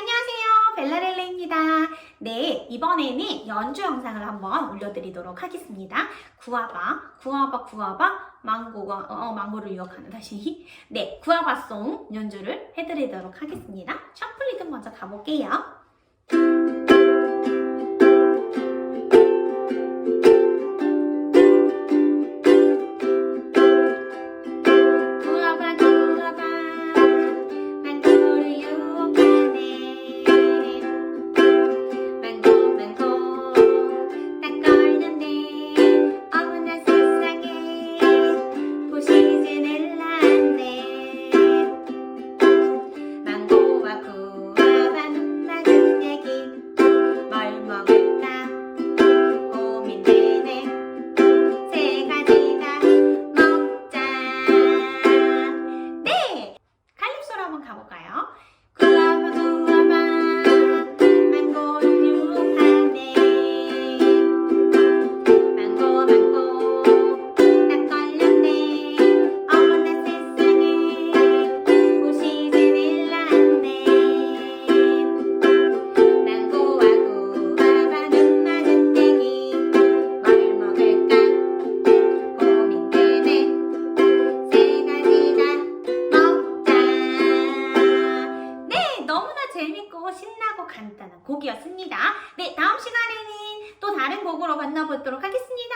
안녕하세요. 벨라렐레입니다. 네, 이번에는 연주 영상을 한번 올려드리도록 하겠습니다. 구아바, 구아바, 구아바, 망고가, 어, 망고를 유혹하는 다시. 네, 구아바송 연주를 해드리도록 하겠습니다. 리듬 먼저 가볼게요. 한번 가볼까요? 재밌고 신나고 간단한 곡이었습니다. 네, 다음 시간에는 또 다른 곡으로 만나보도록 하겠습니다.